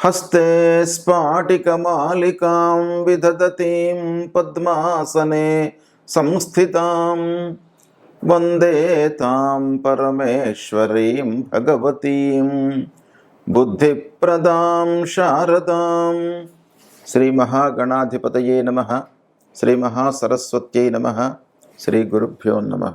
హస్తే స్ఫాటికమాలికాం విదదతీం పద్మాసనే సంస్థితాం వందే తాం పరమేశ్వరీం భగవతీం. బుద్ధిప్రదాం శారదాం. శ్రీ మహాగణాధిపతయే నమ. శ్రీ మహాసరస్వత్యై నమ. శ్రీ గురుభ్యో నమ.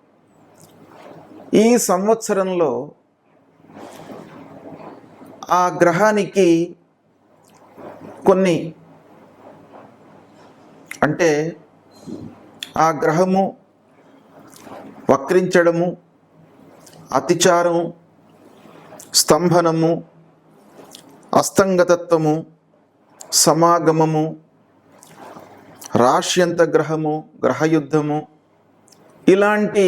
ఈ సంవత్సరంలో ఆ గ్రహానికి కొన్ని అంటే ఆ గ్రహము వక్రించడము అతిచారము స్తంభనము అస్తంగతత్వము సమాగమము రాశ్యంత గ్రహము గ్రహయుద్ధము ఇలాంటి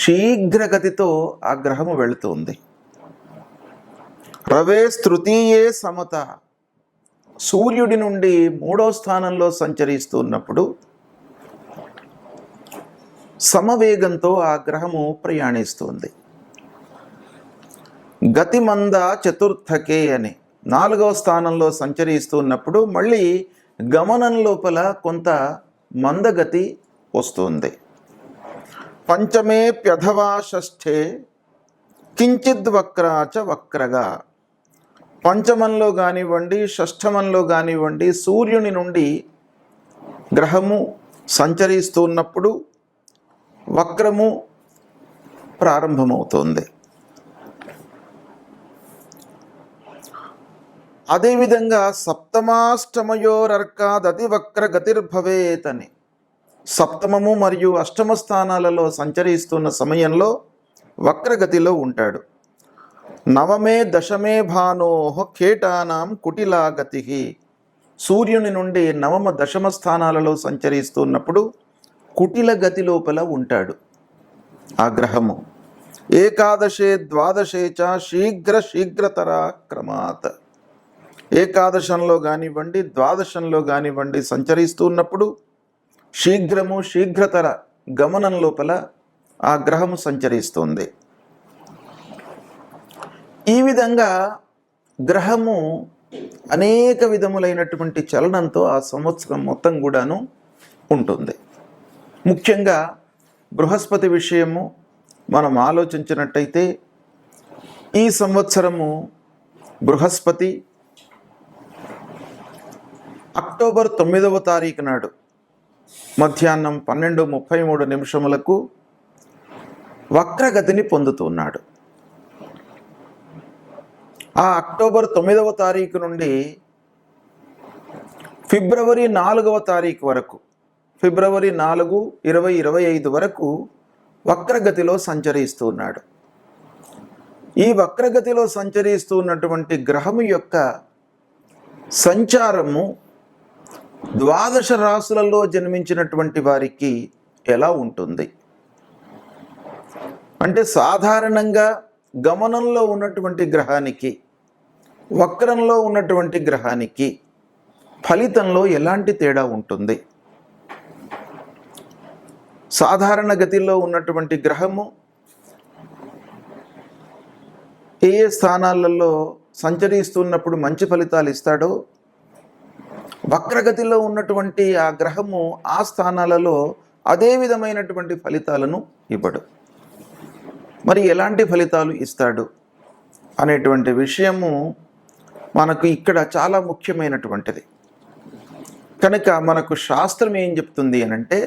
శీఘ్రగతితో ఆ గ్రహము వెళుతుంది. రవే తృతీయే సమత. సూర్యుడి నుండి మూడో స్థానంలో సంచరిస్తున్నప్పుడు సమవేగంతో ఆ గ్రహము ప్రయాణిస్తుంది. గతిమంద చతుర్థకే అని నాలుగవ స్థానంలో సంచరిస్తున్నప్పుడు మళ్ళీ గమనం లోపల కొంత మందగతి వస్తుంది. పంచమే ప్యధవా షష్ఠే కించిద్ వక్రాచ వక్రగా. పంచమంలో కానివ్వండి షష్ఠమంలో కానివ్వండి సూర్యుని నుండి గ్రహము సంచరిస్తున్నప్పుడు వక్రము ప్రారంభమవుతుంది. అదేవిధంగా సప్తమాష్టమయోరర్కాదతి వక్ర గతిర్భవేత్ అని సప్తమము మరియు అష్టమ స్థానాలలో సంచరిస్తున్న సమయంలో వక్రగతిలో ఉంటాడు. నవమే దశమే భానోహ కేటానాం కుటిలాగతి సూర్యుని నుండి నవమ దశమ స్థానాలలో సంచరిస్తున్నప్పుడు కుటిల గతి లోపల ఉంటాడు. ఆ గ్రహము. ఏకాదశే ద్వాదశే చ శీఘ్ర శీఘ్రతర క్రమాత్. ఏకాదశంలో కానివ్వండి ద్వాదశంలో కానివ్వండి సంచరిస్తున్నప్పుడు శీఘ్రము శీఘ్రతర గమనం లోపల ఆ గ్రహము సంచరిస్తుంది. ఈ విధంగా గ్రహము అనేక విధములైనటువంటి చలనంతో ఆ సంవత్సరం మొత్తం కూడాను ఉంటుంది. ముఖ్యంగా బృహస్పతి విషయము మనం ఆలోచించినట్టయితే ఈ సంవత్సరము బృహస్పతి అక్టోబర్ తొమ్మిదవ తారీఖు నాడు మధ్యాహ్నం పన్నెండు ముప్పై మూడు నిమిషములకు వక్రగతిని పొందుతున్నాడు ఆ అక్టోబర్ తొమ్మిదవ తారీఖు నుండి ఫిబ్రవరి నాలుగవ తారీఖు వరకు ఫిబ్రవరి నాలుగు ఇరవై ఇరవై ఐదు వరకు వక్రగతిలో సంచరిస్తూ ఉన్నాడు. ఈ వక్రగతిలో సంచరిస్తూ ఉన్నటువంటి గ్రహము యొక్క సంచారము ద్వాదశ రాసులలో జన్మించినటువంటి వారికి ఎలా ఉంటుంది? అంటే సాధారణంగా గమనంలో ఉన్నటువంటి గ్రహానికి వక్రంలో ఉన్నటువంటి గ్రహానికి ఫలితంలో ఎలాంటి తేడా ఉంటుంది? సాధారణ గతిలో ఉన్నటువంటి గ్రహము ఏ ఏ స్థానాలలో సంచరిస్తున్నప్పుడు మంచి ఫలితాలు ఇస్తాడో వక్రగతిలో ఉన్నటువంటి ఆ గ్రహము ఆ స్థానాలలో అదే విధమైనటువంటి ఫలితాలను ఇవ్వడు. మరి ఎలాంటి ఫలితాలు ఇస్తాడు అనేటువంటి విషయము మనకు ఇక్కడ చాలా ముఖ్యమైనటువంటిది. కనుక మనకు శాస్త్రం ఏం చెప్తుంది అని అంటే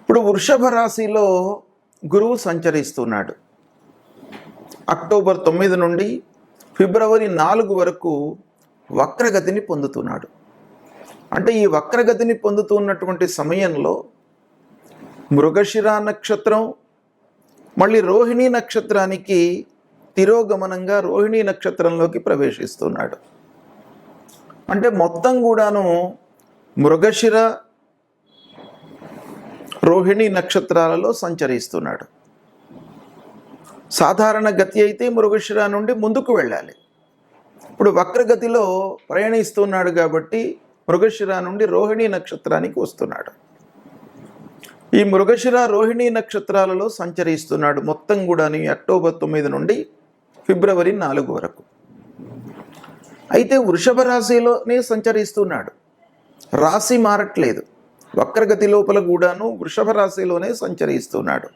ఇప్పుడు వృషభ రాశిలో గురువు సంచరిస్తున్నాడు. అక్టోబర్ తొమ్మిది నుండి ఫిబ్రవరి నాలుగు వరకు వక్రగతిని పొందుతున్నాడు. అంటే ఈ వక్రగతిని పొందుతున్నటువంటి సమయంలో మృగశిర నక్షత్రం మళ్ళీ రోహిణీ నక్షత్రానికి తిరోగమనంగా రోహిణీ నక్షత్రంలోకి ప్రవేశిస్తున్నాడు. అంటే మొత్తం కూడాను మృగశిర రోహిణి నక్షత్రాలలో సంచరిస్తున్నాడు. సాధారణ గతి అయితే మృగశిర నుండి ముందుకు వెళ్ళాలి. ఇప్పుడు వక్రగతిలో ప్రయాణిస్తున్నాడు కాబట్టి మృగశిర నుండి రోహిణి నక్షత్రానికి వస్తున్నాడు. ఈ మృగశిర రోహిణి నక్షత్రాలలో సంచరిస్తున్నాడు మొత్తం కూడాని అక్టోబర్ తొమ్మిది నుండి ఫిబ్రవరి నాలుగు వరకు. అయితే వృషభ రాశిలోనే సంచరిస్తున్నాడు. రాశి మారట్లేదు. వక్రగతి లోపల కూడాను వృషభ రాశిలోనే సంచరిస్తున్నాడు.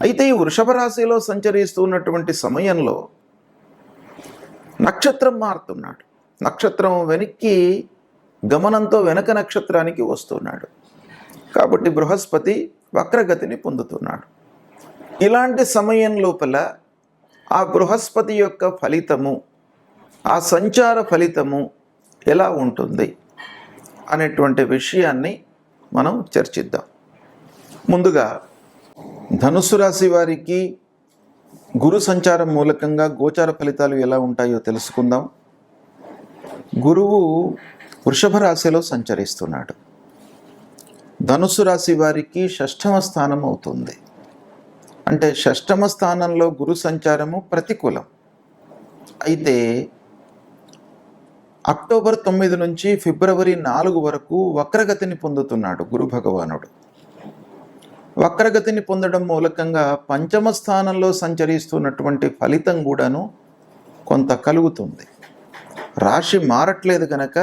అయితే ఈ వృషభ రాశిలో సంచరిస్తున్నటువంటి సమయంలో నక్షత్రం మారుతున్నాడు. నక్షత్రం వెనక్కి గమనంతో వెనక నక్షత్రానికి వస్తున్నాడు. కాబట్టి బృహస్పతి వక్రగతిని పొందుతున్నాడు. ఇలాంటి సమయం లోపల ఆ బృహస్పతి యొక్క ఫలితము ఆ సంచార ఫలితము ఎలా ఉంటుంది అనేటువంటి విషయాన్ని మనం చర్చిద్దాం. ముందుగా ధనుసు రాశి వారికి గురు సంచారం మూలకంగా గోచార ఫలితాలు ఎలా ఉంటాయో తెలుసుకుందాం. గురువు వృషభ రాశిలో సంచరిస్తున్నాడు. ధనుసు రాశి వారికి షష్ఠమ స్థానం అవుతుంది. అంటే షష్ఠమ స్థానంలో గురు సంచారము ప్రతికూలం. అయితే అక్టోబర్ తొమ్మిది నుంచి ఫిబ్రవరి నాలుగు వరకు వక్రగతిని పొందుతున్నాడు గురు భగవానుడు. వక్రగతిని పొందడం మూలకంగా పంచమ స్థానంలో సంచరిస్తున్నటువంటి ఫలితం కూడాను కొంత కలుగుతుంది. రాశి మారట్లేదు కనుక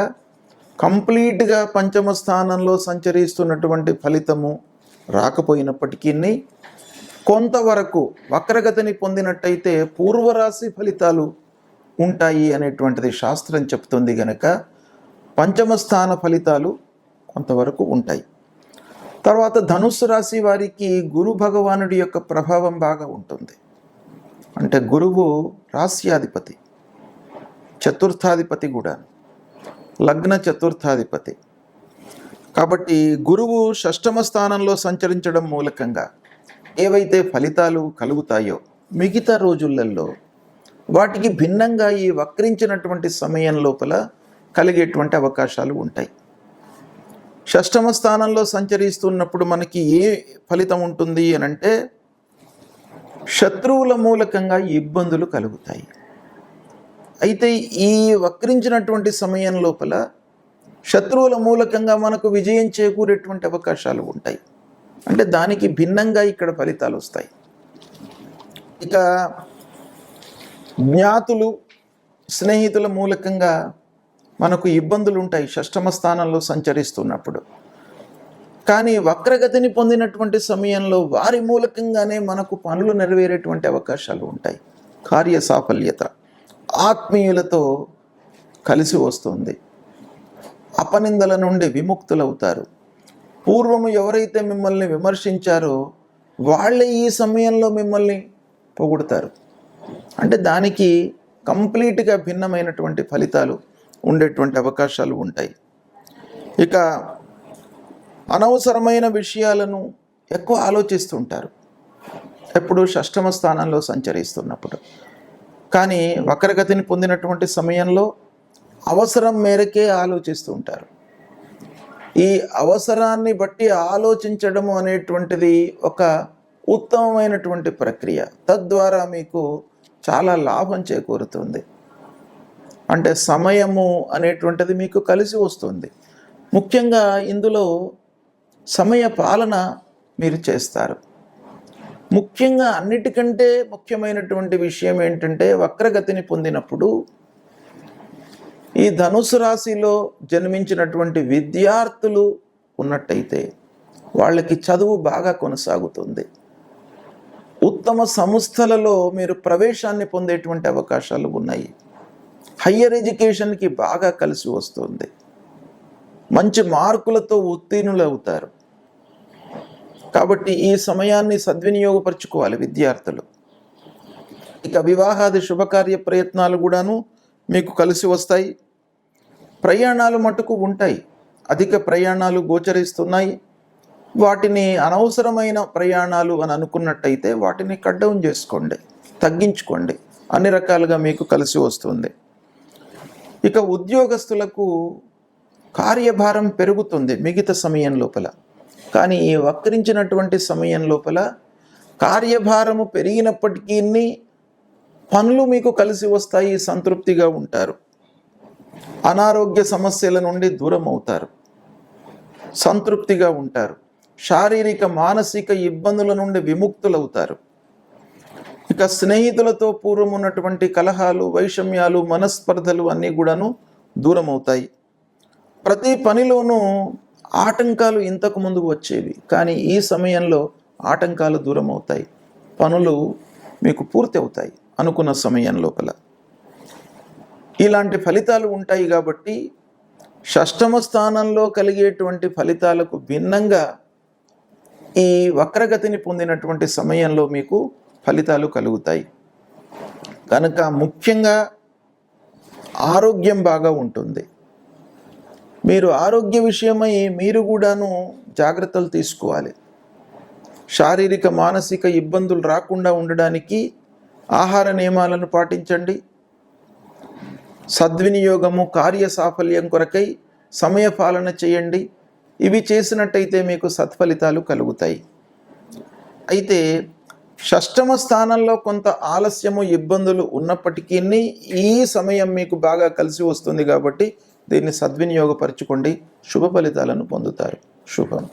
కంప్లీట్గా పంచమ స్థానంలో సంచరిస్తున్నటువంటి ఫలితము రాకపోయినప్పటికీ కొంతవరకు వక్రగతిని పొందినట్టయితే పూర్వరాశి ఫలితాలు ఉంటాయి అనేటువంటిది శాస్త్రం చెప్తుంది కనుక పంచమ స్థాన ఫలితాలు కొంతవరకు ఉంటాయి. తర్వాత ధనుస్సు రాశి వారికి గురు భగవానుడి యొక్క ప్రభావం బాగా ఉంటుంది. అంటే గురువు రాస్యాధిపతి చతుర్థాధిపతి కూడా. లగ్న చతుర్థాధిపతి. కాబట్టి గురువు షష్టమ స్థానంలో సంచరించడం మూలకంగా ఏవైతే ఫలితాలు కలుగుతాయో మిగతా రోజులలో వాటికి భిన్నంగా ఈ వక్రించినటువంటి సమయం లోపల కలిగేటువంటి అవకాశాలు ఉంటాయి. షష్టమ స్థానంలో సంచరిస్తున్నప్పుడు మనకి ఏ ఫలితం ఉంటుంది అని అంటే శత్రువుల మూలకంగా ఇబ్బందులు కలుగుతాయి. అయితే ఈ వక్రించినటువంటి సమయం లోపల శత్రువుల మూలకంగా మనకు విజయం చేకూరేటువంటి అవకాశాలు ఉంటాయి. అంటే దానికి భిన్నంగా ఇక్కడ ఫలితాలు వస్తాయి. ఇక జ్ఞాతులు స్నేహితుల మూలకంగా మనకు ఇబ్బందులు ఉంటాయి షష్టమ స్థానంలో సంచరిస్తున్నప్పుడు. కానీ వక్రగతిని పొందినటువంటి సమయంలో వారి మూలకంగానే మనకు పనులు నెరవేరేటువంటి అవకాశాలు ఉంటాయి. కార్య సాఫల్యత ఆత్మీయులతో కలిసి వస్తుంది. అపనిందల నుండి విముక్తులవుతారు. పూర్వము ఎవరైతే మిమ్మల్ని విమర్శించారో వాళ్ళే ఈ సమయంలో మిమ్మల్ని పొగుడతారు. అంటే దానికి కంప్లీట్గా భిన్నమైనటువంటి ఫలితాలు ఉండేటువంటి అవకాశాలు ఉంటాయి. ఇక అనవసరమైన విషయాలను ఎక్కువ ఆలోచిస్తుంటారు. ఎప్పుడు షష్టమ స్థానంలో సంచరిస్తున్నప్పుడు. కానీ వక్రగతిని పొందినటువంటి సమయంలో అవసరం మేరకే ఆలోచిస్తూ ఉంటారు ఈ అవసరాన్ని బట్టి ఆలోచించడము అనేటువంటిది ఒక ఉత్తమమైనటువంటి ప్రక్రియ. తద్వారా మీకు చాలా లాభం చేకూరుతుంది. అంటే సమయము అనేటువంటిది మీకు కలిసి వస్తుంది. ముఖ్యంగా ఇందులో సమయ పాలన మీరు చేస్తారు. ముఖ్యంగా అన్నిటికంటే ముఖ్యమైనటువంటి విషయం ఏంటంటే వక్రగతిని పొందినప్పుడు ఈ ధనుసు రాశిలో జన్మించినటువంటి విద్యార్థులు ఉన్నట్టయితే వాళ్ళకి చదువు బాగా కొనసాగుతుంది. ఉత్తమ సంస్థలలో మీరు ప్రవేశాన్ని పొందేటువంటి అవకాశాలు ఉన్నాయి. హయ్యర్ ఎడ్యుకేషన్కి బాగా కలిసి వస్తుంది. మంచి మార్కులతో ఉత్తీర్ణులు అవుతారు. కాబట్టి ఈ సమయాన్ని సద్వినియోగపరచుకోవాలి విద్యార్థులు. ఇక వివాహాది శుభకార్య ప్రయత్నాలు కూడాను మీకు కలిసి వస్తాయి. ప్రయాణాలు మటుకు ఉంటాయి. అధిక ప్రయాణాలు గోచరిస్తున్నాయి. వాటిని అనవసరమైన ప్రయాణాలు అని అనుకున్నట్టయితే వాటిని కట్ డౌన్ చేసుకోండి. తగ్గించుకోండి. అన్ని రకాలుగా మీకు కలిసి వస్తుంది. ఇక ఉద్యోగస్తులకు కార్యభారం పెరుగుతుంది మిగతా సమయం లోపల. కానీ ఈ వక్రించినటువంటి సమయం లోపల కార్యభారము పెరిగినప్పటికీ పనులు మీకు కలిసి వస్తాయి సంతృప్తిగా ఉంటారు. అనారోగ్య సమస్యల నుండి దూరం అవుతారు. సంతృప్తిగా ఉంటారు. శారీరక మానసిక ఇబ్బందుల నుండి విముక్తులవుతారు. ఇక స్నేహితులతో పూర్వం ఉన్నటువంటి కలహాలు వైషమ్యాలు మనస్పర్ధలు అన్నీ కూడాను దూరం అవుతాయి ప్రతి పనిలోనూ ఆటంకాలు ఇంతకు ముందు వచ్చేవి. కానీ ఈ సమయంలో ఆటంకాలు దూరం అవుతాయి పనులు మీకు పూర్తి అవుతాయి అనుకున్న సమయం లోపల. ఇలాంటి ఫలితాలు ఉంటాయి కాబట్టి షష్టమ స్థానంలో కలిగేటువంటి ఫలితాలకు భిన్నంగా ఈ వక్రగతిని పొందినటువంటి సమయంలో మీకు ఫలితాలు కలుగుతాయి. కనుక ముఖ్యంగా ఆరోగ్యం బాగా ఉంటుంది. మీరు ఆరోగ్య విషయమై మీరు కూడాను జాగ్రత్తలు తీసుకోవాలి. శారీరక మానసిక ఇబ్బందులు రాకుండా ఉండడానికి ఆహార నియమాలను పాటించండి. సద్వినియోగము కార్య సాఫల్యం కొరకై సమయ పాలన చేయండి. ఇవి చేసినట్టయితే మీకు సత్ఫలితాలు కలుగుతాయి. అయితే షష్టమ స్థానంలో కొంత ఆలస్యము ఇబ్బందులు ఉన్నప్పటికీ ఈ సమయం మీకు బాగా కలిసి వస్తుంది కాబట్టి దీన్ని సద్వినియోగపరచుకోండి. శుభ ఫలితాలను పొందుతారు. శుభం.